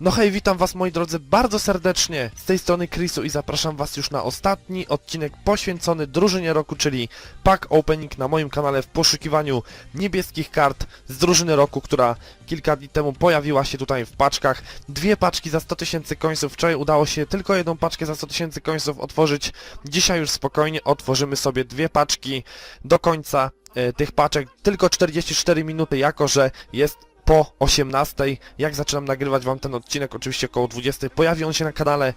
No hej, witam was moi drodzy bardzo serdecznie z tej strony Chrisu i zapraszam was już na ostatni odcinek poświęcony drużynie roku, czyli pack opening na moim kanale w poszukiwaniu niebieskich kart z drużyny roku, która kilka dni temu pojawiła się tutaj w paczkach. Dwie paczki za 100 tysięcy końców, wczoraj udało się tylko jedną paczkę za 100 tysięcy końców otworzyć. Dzisiaj już spokojnie otworzymy sobie dwie paczki do końca e, tych paczek. Tylko 44 minuty, jako że jest po 18, jak zaczynam nagrywać wam ten odcinek, oczywiście około 20, pojawi on się na kanale.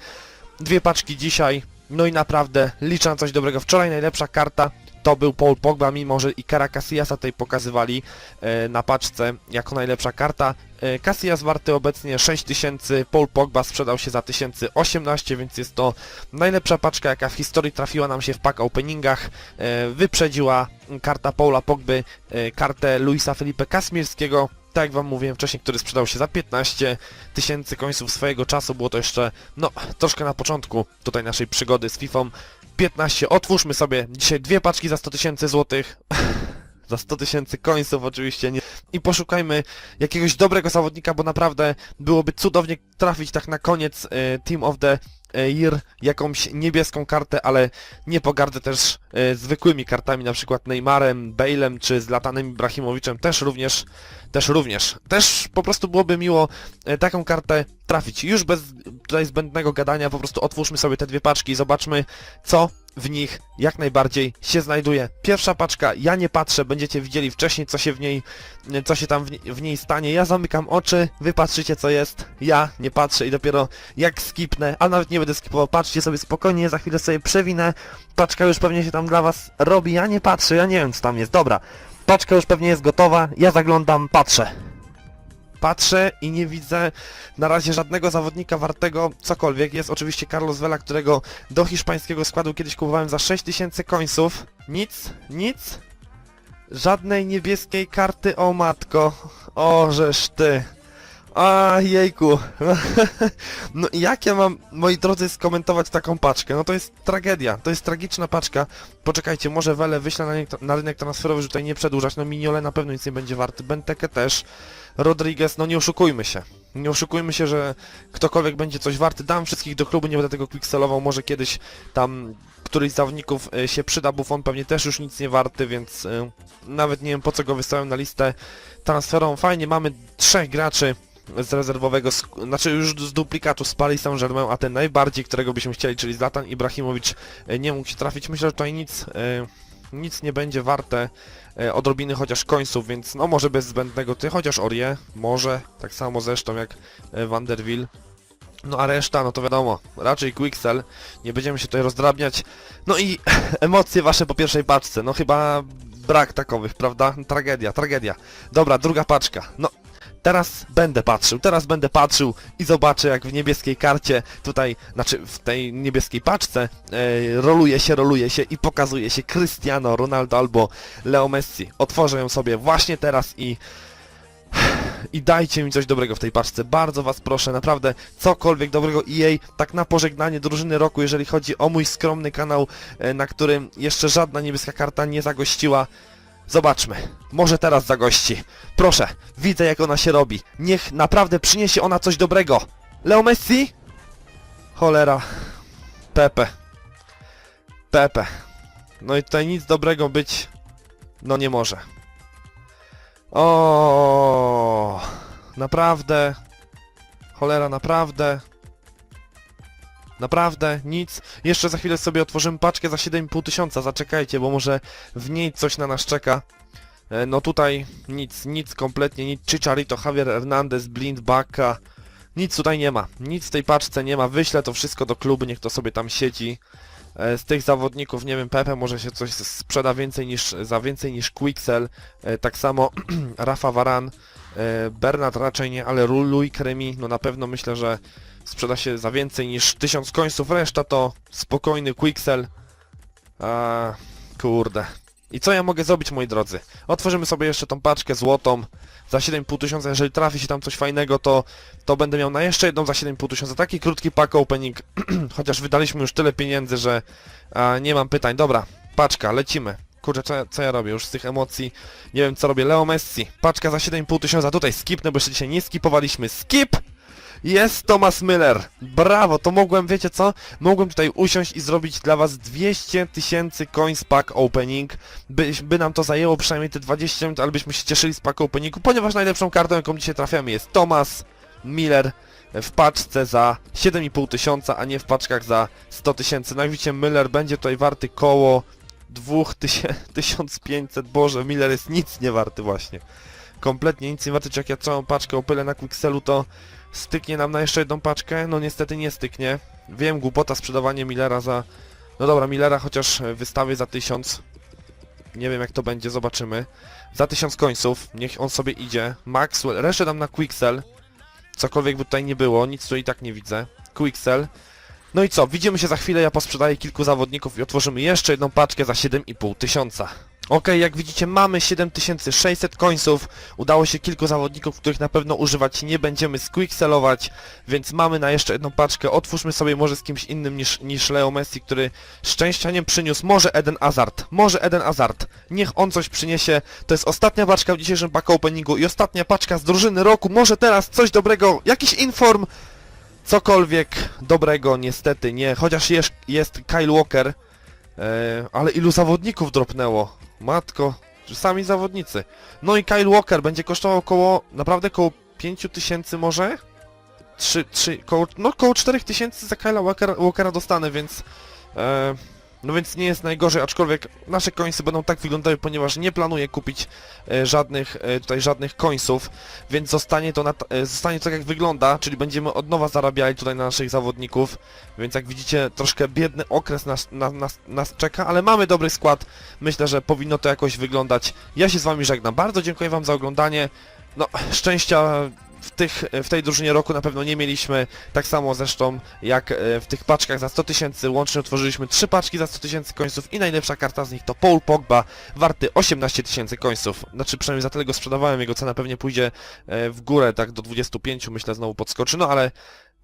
Dwie paczki dzisiaj, no i naprawdę liczę na coś dobrego. Wczoraj najlepsza karta to był Paul Pogba, mimo że i Kara Casillasa tutaj pokazywali e, na paczce jako najlepsza karta. E, Casillas warty obecnie 6000, Paul Pogba sprzedał się za 1018, więc jest to najlepsza paczka jaka w historii trafiła nam się w pack openingach. E, wyprzedziła karta Paula Pogby, e, kartę Luisa Felipe Kasmirskiego, tak jak wam mówiłem wcześniej, który sprzedał się za 15 tysięcy końców swojego czasu, było to jeszcze, no, troszkę na początku tutaj naszej przygody z FIFA. 15, otwórzmy sobie dzisiaj dwie paczki za 100 tysięcy złotych, za 100 tysięcy końców oczywiście, nie. i poszukajmy jakiegoś dobrego zawodnika, bo naprawdę byłoby cudownie trafić tak na koniec e, Team of the Year jakąś niebieską kartę, ale nie pogardzę też e, zwykłymi kartami, na przykład Neymarem, Bale'em czy Zlatanem Ibrahimowiczem, też również, też również. Też po prostu byłoby miło e, taką kartę trafić. Już bez tutaj zbędnego gadania, po prostu otwórzmy sobie te dwie paczki i zobaczmy, co w nich jak najbardziej się znajduje. Pierwsza paczka, ja nie patrzę, będziecie widzieli wcześniej, co się w niej, co się tam w, w niej stanie. Ja zamykam oczy, wy patrzycie, co jest. Ja nie patrzę i dopiero jak skipnę, a nawet nie będę skipował, patrzcie sobie spokojnie, za chwilę sobie przewinę. Paczka już pewnie się tam dla was robi, ja nie patrzę, ja nie wiem, co tam jest. Dobra, paczka już pewnie jest gotowa, ja zaglądam, patrzę. Patrzę i nie widzę na razie żadnego zawodnika wartego cokolwiek. Jest oczywiście Carlos Vela, którego do hiszpańskiego składu kiedyś kupowałem za 6000 końców. Nic, nic. Żadnej niebieskiej karty, o matko. O, żeż ty. A jejku. No i jak ja mam, moi drodzy, skomentować taką paczkę? No to jest tragedia, to jest tragiczna paczka. Poczekajcie, może Wele wyślę na, rynek- na rynek transferowy, żeby tutaj nie przedłużać. No Miniole na pewno nic nie będzie warty, Benteke też. Rodriguez, no nie oszukujmy się. Nie oszukujmy się, że ktokolwiek będzie coś warty. Dam wszystkich do klubu, nie będę tego quicksellował. Może kiedyś tam któryś z zawodników y, się przyda. Buffon pewnie też już nic nie warty, więc y, nawet nie wiem po co go wystawiam na listę transferową. Fajnie, mamy trzech graczy z rezerwowego, znaczy już z duplikatu z Paris Saint-Germain, a ten najbardziej, którego byśmy chcieli, czyli Zlatan Ibrahimowicz, y, nie mógł się trafić. Myślę, że tutaj nic, y, nic nie będzie warte e, odrobiny chociaż końców, więc no może bez zbędnego ty, chociaż Orie, może, tak samo zresztą jak e, Vanderbilt. No a reszta, no to wiadomo, raczej Quicksell, nie będziemy się tutaj rozdrabniać. No i emocje wasze po pierwszej paczce, no chyba brak takowych, prawda? Tragedia, tragedia. Dobra, druga paczka, no teraz będę patrzył, teraz będę patrzył i zobaczę jak w niebieskiej karcie tutaj, znaczy w tej niebieskiej paczce e, roluje się, roluje się i pokazuje się Cristiano Ronaldo albo Leo Messi. Otworzę ją sobie właśnie teraz i i dajcie mi coś dobrego w tej paczce. Bardzo was proszę, naprawdę cokolwiek dobrego EA, tak na pożegnanie drużyny roku, jeżeli chodzi o mój skromny kanał, e, na którym jeszcze żadna niebieska karta nie zagościła. Zobaczmy. Może teraz zagości. Proszę, widzę jak ona się robi. Niech naprawdę przyniesie ona coś dobrego. Leo Messi? Cholera. Pepe. Pepe. No i tutaj nic dobrego być... No nie może. O, naprawdę. Cholera, naprawdę. Naprawdę, nic. Jeszcze za chwilę sobie otworzymy paczkę za 7,5 tysiąca, zaczekajcie, bo może w niej coś na nas czeka. E, No tutaj nic, nic kompletnie, nic. Chicharito, Javier Hernandez, Blind, Baka. Nic tutaj nie ma. Nic w tej paczce nie ma. Wyślę to wszystko do klubu, niech to sobie tam siedzi. E, Z tych zawodników, nie wiem, Pepe może się coś sprzeda więcej niż, za więcej niż Quixel. E, Tak samo Rafa Varan, e, Bernard raczej nie, ale Ru- Louis Kremi, no na pewno myślę, że sprzeda się za więcej niż 1000 końców. Reszta to spokojny Quixel. A, kurde. I co ja mogę zrobić, moi drodzy? Otworzymy sobie jeszcze tą paczkę złotą za 7,5 tysiąca. Jeżeli trafi się tam coś fajnego, to, to będę miał na jeszcze jedną za 7,5 tysiąca. Taki krótki pack opening, chociaż wydaliśmy już tyle pieniędzy, że a, nie mam pytań. Dobra, paczka, lecimy. Kurczę, co, co ja robię? Już z tych emocji nie wiem co robię. Leo Messi, paczka za 7,5 tysiąca. Tutaj skipnę, bo jeszcze dzisiaj nie skipowaliśmy. Skip! Jest Thomas Miller! Brawo, to mogłem, wiecie co? Mogłem tutaj usiąść i zrobić dla was 200 tysięcy coins pack opening. By, by nam to zajęło przynajmniej te 20 minut, ale byśmy się cieszyli z pack openingu, ponieważ najlepszą kartą, jaką dzisiaj trafiamy jest Thomas Miller w paczce za 7,5 tysiąca, a nie w paczkach za 100 tysięcy. No jak widzicie, Miller będzie tutaj warty koło 2500, boże, Miller jest nic nie warty właśnie. Kompletnie nic nie warty, czy jak ja całą paczkę opylę na Quickselu, to styknie nam na jeszcze jedną paczkę? No niestety nie styknie. Wiem, głupota sprzedawanie Millera za... No dobra, Millera chociaż e, wystawię za 1000. Nie wiem jak to będzie, zobaczymy. Za 1000 końców, niech on sobie idzie. Maxwell, resztę dam na Quicksell. Cokolwiek by tutaj nie było, nic tu i tak nie widzę. Quicksell. No i co, widzimy się za chwilę, ja posprzedaję kilku zawodników i otworzymy jeszcze jedną paczkę za 7,5 tysiąca. Okej, jak widzicie mamy 7600 końców, udało się kilku zawodników, których na pewno używać nie będziemy squickselować, więc mamy na jeszcze jedną paczkę, otwórzmy sobie może z kimś innym niż, niż Leo Messi, który szczęścia nie przyniósł, może Eden Hazard, może Eden Hazard, niech on coś przyniesie, to jest ostatnia paczka w dzisiejszym pack openingu i ostatnia paczka z drużyny roku, może teraz coś dobrego, jakiś inform, cokolwiek dobrego, niestety nie, chociaż jest, jest Kyle Walker, e, ale ilu zawodników dropnęło, matko, sami zawodnicy. No i Kyle Walker będzie kosztował koło, naprawdę koło 5000 może? 3, 3, koło, no koło 4000 za Kyla Walkera, Walkera dostanę, więc... E, no więc nie jest najgorzej, aczkolwiek nasze końsy będą tak wyglądały, ponieważ nie planuję kupić e, żadnych, e, tutaj żadnych końców, więc zostanie to, na, e, zostanie to tak jak wygląda, czyli będziemy od nowa zarabiali tutaj na naszych zawodników, więc jak widzicie troszkę biedny okres nas, na, nas, nas czeka, ale mamy dobry skład, myślę, że powinno to jakoś wyglądać. Ja się z wami żegnam, bardzo dziękuję wam za oglądanie, no szczęścia w, tych, w tej drużynie roku na pewno nie mieliśmy, tak samo zresztą jak e, w tych paczkach za 100 tysięcy, łącznie otworzyliśmy 3 paczki za 100 tysięcy końców i najlepsza karta z nich to Paul Pogba, warty 18 tysięcy końców, znaczy przynajmniej za tyle go sprzedawałem, jego cena pewnie pójdzie e, w górę, tak do 25 myślę znowu podskoczy, no ale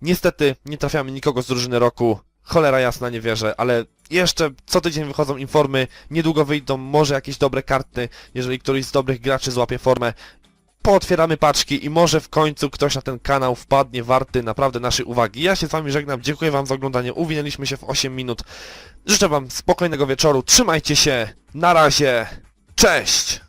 niestety nie trafiamy nikogo z drużyny roku, cholera jasna nie wierzę, ale jeszcze co tydzień wychodzą informy, niedługo wyjdą może jakieś dobre karty, jeżeli któryś z dobrych graczy złapie formę, pootwieramy paczki i może w końcu ktoś na ten kanał wpadnie warty naprawdę naszej uwagi. Ja się z wami żegnam, dziękuję wam za oglądanie, uwinęliśmy się w 8 minut. Życzę wam spokojnego wieczoru, trzymajcie się, na razie, cześć!